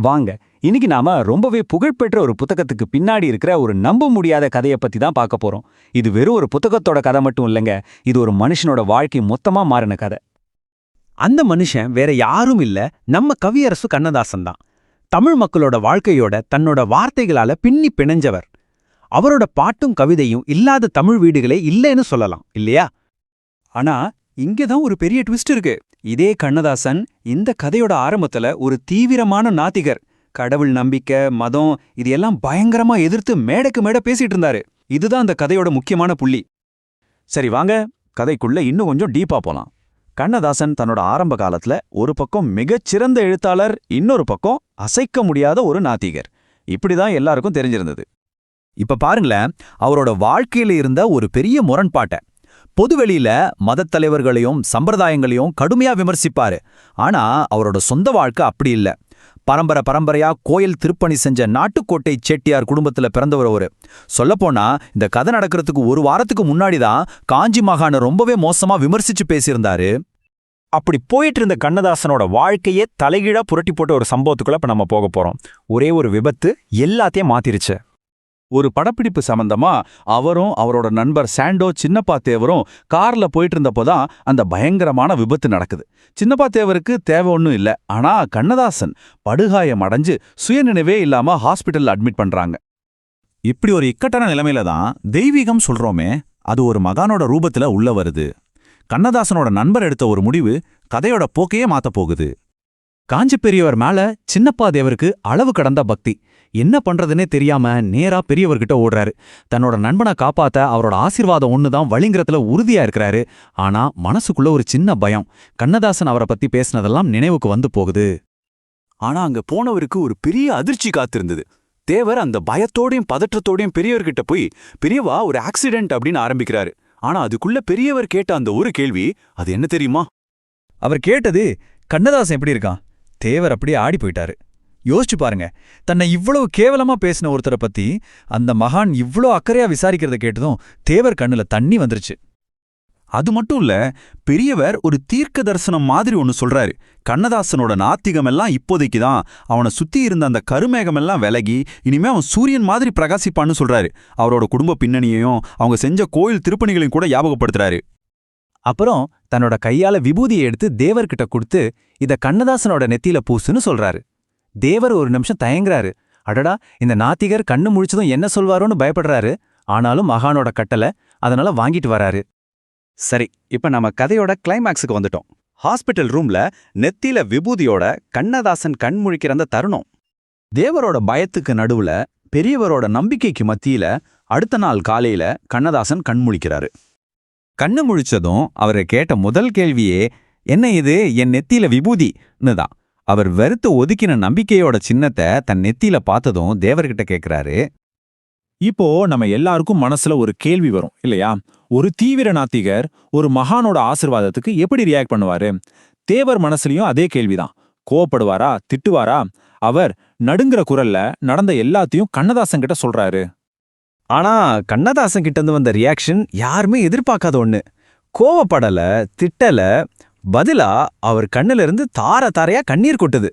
வாங்க. இன்னைக்கு நாம ரொம்பவே புகழ்பெற்ற ஒரு புத்தகத்துக்கு பின்னாடி இருக்கிற ஒரு நம்ப முடியாத கதையை பத்தி தான் பார்க்க போறோம். இது வெறும் ஒரு புத்தகத்தோட கதை மட்டும் இல்லைங்க. இது ஒரு மனுஷனோட வாழ்க்கை மொத்தமா மாறின கதை. அந்த மனுஷன் வேற யாரும் இல்ல. நம்ம கவியரசு கண்ணதாசன் தான். தமிழ் மக்களோட வாழ்க்கையோட தன்னோட வார்த்தைகளால பின்னி பிணைஞ்சவர். அவரோட பாட்டும் கவிதையும் இல்லாத தமிழ் வீடுகளே இல்லைன்னு சொல்லலாம். இல்லையா? ஆனா இங்க தான் ஒரு பெரிய ட்விஸ்ட் இருக்கு. இதே கண்ணதாசன் இந்த கதையோட ஆரம்பத்துல ஒரு தீவிரமான நாத்திகர். கடவுள் நம்பிக்கை மதம் இது எல்லாம் பயங்கரமா எதிர்த்து மேடைக்கு மேடை பேசிட்டு இருந்தாரு. இதுதான் அந்த கதையோட முக்கியமான புள்ளி. சரி வாங்க. கதைக்குள்ள இன்னும் கொஞ்சம் டீப்பா போலாம். கண்ணதாசன் தன்னோட ஆரம்ப காலத்துல ஒரு பக்கம் மிகச்சிறந்த எழுத்தாளர் இன்னொரு பக்கம் அசைக்க முடியாத ஒரு நாத்திகர். இப்படிதான் எல்லாருக்கும் தெரிஞ்சிருந்தது. இப்ப பாருங்களேன் அவரோட வாழ்க்கையில இருந்த ஒரு பெரிய முரண்பாட்டை. பொதுவெளியில மதத் தலைவர்களையும் சம்பிரதாயங்களையும் கடுமையா விமர்சிப்பாரு. ஆனா அவரோட சொந்த வாழ்க்கை அப்படி இல்ல. பரம்பரை பரம்பரையா கோயில் திருப்பணி செஞ்ச நாட்டுக்கோட்டை செட்டியார் குடும்பத்துல பிறந்தவர் அவரு. சொல்லப்போனா இந்த கதை நடக்கிறதுக்கு ஒரு வாரத்துக்கு முன்னாடி தான் காஞ்சி மாகாண ரொம்பவே மோசமா விமர்சிச்சு பேசியிருந்தாரு. அப்படி போயிட்டு இருந்த கண்ணதாசனோட வாழ்க்கையே தலைகீழா புரட்டி போட்ட ஒரு சம்பவத்துக்குள்ள இப்ப நம்ம போக போறோம். ஒரே ஒரு விபத்து எல்லாத்தையும் மாத்திருச்சு. ஒரு படப்பிடிப்பு சம்பந்தமா அவரும் அவரோட நண்பர் சாண்டோ சின்னப்பா தேவரும் கார்ல போயிட்டு இருந்தப்போதான் அந்த பயங்கரமான விபத்து நடக்குது. சின்னப்பா தேவருக்கு தேவை ஒன்றும் இல்ல. ஆனா கண்ணதாசன் படுகாயம் அடைஞ்சு சுயநினைவே இல்லாம ஹாஸ்பிட்டல் அட்மிட் பண்றாங்க. இப்படி ஒரு இக்கட்டான நிலைமையில தான் தெய்வீகம் சொல்றோமே அது ஒரு மகானோட ரூபத்துல உள்ள வருது. கண்ணதாசனோட நண்பர் எடுத்த ஒரு முடிவு கதையோட போக்கையே மாத்தப் போகுது. காஞ்சி பெரியவர் மேல சின்னப்பா தேவருக்கு அளவு கடந்த பக்தி. என்ன பண்றதுன்னே தெரியாம நேரா பெரியவர்கிட்ட ஓடுறாரு. தன்னோட நண்பனை காப்பாத்த அவரோட ஆசீர்வாதம் ஒண்ணுதான் வழிங்கிறதுல உறுதியா இருக்கிறாரு. ஆனா மனசுக்குள்ள ஒரு சின்ன பயம். கண்ணதாசன் அவரை பத்தி பேசினதெல்லாம் நினைவுக்கு வந்து போகுது. ஆனா அங்க போனவருக்கு ஒரு பெரிய அதிர்ச்சி காத்திருந்தது. தேவர் அந்த பயத்தோடையும் பதற்றத்தோடையும் பெரியவர்கிட்ட போய் பெரியவா ஒரு ஆக்சிடென்ட் அப்படின்னு ஆரம்பிக்கிறாரு. ஆனா அதுக்குள்ள பெரியவர் கேட்ட அந்த ஒரு கேள்வி அது என்ன தெரியுமா? அவர் கேட்டது கண்ணதாசன் எப்படி இருக்கான்? தேவர் அப்படியே ஆடி போயிட்டாரு. யோசிச்சு பாருங்க. தன்னை இவ்வளவு கேவலமா பேசின ஒருத்தரை பத்தி அந்த மகான் இவ்ளோ அக்கறையா விசாரிக்கிறத கேட்டதும் தேவர் கண்ணுல தண்ணி வந்துருச்சு. அது மட்டும் இல்ல பெரியவர் ஒரு தீர்க்க தரிசனம் மாதிரி ஒன்னு சொல்றாரு. கண்ணதாசனோட நாத்திகமெல்லாம் இப்போதைக்கு தான் அவனை சுத்தி இருந்த அந்த கருமேகமெல்லாம் விலகி இனிமே அவன் சூரியன் மாதிரி பிரகாசிப்பான்னு சொல்றாரு. அவரோட குடும்ப பின்னணியையும் அவங்க செஞ்ச கோயில் திருப்பணிகளையும் கூட ஞாபகப்படுத்துறாரு. அப்புறம் தன்னோட கையால விபூதியை எடுத்து தேவர்கிட்ட கொடுத்து இத கண்ணதாசனோட நெத்தியில பூசுன்னு சொல்றாரு. தேவர் ஒரு நிமிஷம் தயங்குறாரு. அடடா இந்த நாத்திகர் கண்ணு முழிச்சதும் என்ன சொல்வாரோன்னு பயப்படுறாரு. ஆனாலும் மகானோட கட்டளை அதனால வாங்கிட்டு வராரு. சரி இப்ப நம்ம கதையோட கிளைமாக்ஸுக்கு வந்துட்டோம். ஹாஸ்பிட்டல் ரூம்ல நெத்தியில விபூதியோட கண்ணதாசன் கண் முழிக்கிற அந்த தருணம். தேவரோட பயத்துக்கு நடுவுல பெரியவரோட நம்பிக்கைக்கு மத்தியில அடுத்த நாள் காலையில கண்ணதாசன் கண் முழிக்கிறாரு. கண்ணு முழிச்சதும் அவரை கேட்ட முதல் கேள்வியே என்ன இது? என் நெத்தியில விபூதின்னு தான் அவர் வெறுத்து ஒதுக்கின நம்பிக்கையோட சின்னத்தை தன் நெத்தியில பார்த்ததும் தேவர்கிட்ட கேக்குறாரு. இப்போ நம்ம எல்லாருக்கும் மனசுல ஒரு கேள்வி வரும் இல்லையா? ஒரு தீவிர நாத்திகர் ஒரு மகானோட ஆசிர்வாதத்துக்கு எப்படி ரியாக்ட் பண்ணுவாரு? தேவர் மனசுலயும் அதே கேள்விதான். கோவப்படுவாரா? திட்டுவாரா? அவர் நடுங்கிற குரல்ல நடந்த எல்லாத்தையும் கண்ணதாசன் கிட்ட சொல்றாரு. ஆனா கண்ணதாசன் கிட்ட இருந்து வந்த ரியாக்ஷன் யாருமே எதிர்பார்க்காத ஒண்ணு. கோவப்படல திட்டல பதிலா அவர் கண்ணுல இருந்து தார தாரையா கண்ணீர் கொட்டுது.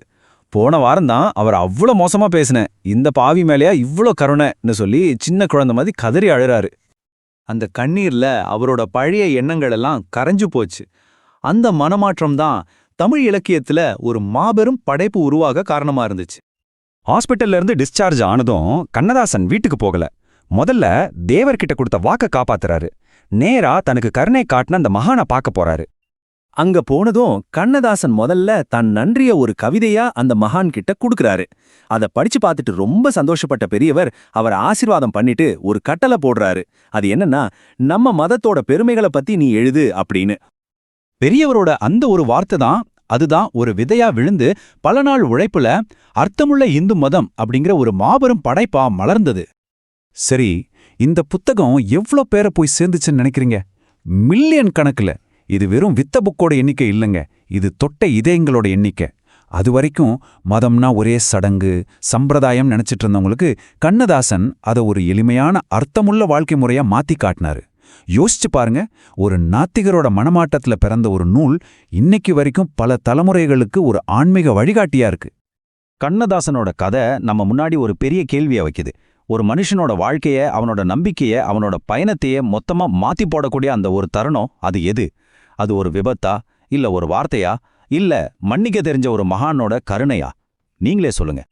போன வாரம் தான் அவர் அவ்வளோ மோசமா பேசினேன் இந்த பாவி மேலேயா இவ்ளோ கருணைன்னு சொல்லி சின்ன குழந்தை மாதிரி கதறி அழுறாரு. அந்த கண்ணீர்ல அவரோட பழைய எண்ணங்கள் எல்லாம் கரைஞ்சு போச்சு. அந்த மனமாற்றம் தான் தமிழ் இலக்கியத்துல ஒரு மாபெரும் படைப்பு உருவாக காரணமா இருந்துச்சு. ஹாஸ்பிட்டல்ல இருந்து டிஸ்சார்ஜ் ஆனதும் கண்ணதாசன் வீட்டுக்கு போகல. முதல்ல தேவர்கிட்ட கொடுத்த வாக்க காப்பாத்துறாரு. நேரா தனக்கு கருணை காட்டின அந்த மகானை பார்க்க போறாரு. அங்க போனதும் கண்ணதாசன் முதல்ல தன் நன்றிய ஒரு கவிதையா அந்த மகான் கிட்ட குடுக்கறாரு. அத படிச்சு பார்த்துட்டு ரொம்ப சந்தோஷப்பட்ட பெரியவர் அவர் ஆசிர்வாதம் பண்ணிட்டு ஒரு கட்டளை போடுறாரு. அது என்னன்னா நம்ம மதத்தோட பெருமைகளை பத்தி நீ எழுது அப்படின்னு. பெரியவரோட அந்த ஒரு வார்த்தை தான் அதுதான் ஒரு விதையா விழுந்து பல நாள் உழைப்புல அர்த்தமுள்ள இந்து மதம் அப்படிங்கிற ஒரு மாபெரும் படைப்பா மலர்ந்தது. சரி இந்த புத்தகம் எவ்ளோ பேரை போய் சேர்ந்துச்சுன்னு நினைக்கிறீங்க? மில்லியன் கணக்குல. இது வெறும் வித்த புக்கோட எண்ணிக்கை இல்லைங்க. இது தொட்ட இதயங்களோட எண்ணிக்கை. அது வரைக்கும் மதம்னா ஒரே சடங்கு சம்பிரதாயம் நினைச்சிட்டு இருந்தவங்களுக்கு கண்ணதாசன் அதை ஒரு எளிமையான அர்த்தமுள்ள வாழ்க்கை முறையா மாத்தி காட்டினாரு. யோசிச்சு பாருங்க ஒரு நாத்திகரோட மனமாட்டத்துல பிறந்த ஒரு நூல் இன்னைக்கு வரைக்கும் பல தலைமுறைகளுக்கு ஒரு ஆன்மீக வழிகாட்டியா இருக்கு. கண்ணதாசனோட கதை நம்ம முன்னாடி ஒரு பெரிய கேள்வியை வைக்குது. ஒரு மனுஷனோட வாழ்க்கைய அவனோட நம்பிக்கைய அவனோட பயணத்தையே மொத்தமா மாத்தி போடக்கூடிய அந்த ஒரு தருணம் அது எது? அது ஒரு விபத்தா இல்ல ஒரு வார்த்தையா இல்ல மன்னிக்க தெரிஞ்ச ஒரு மகானோட கருணையா? நீங்களே சொல்லுங்க.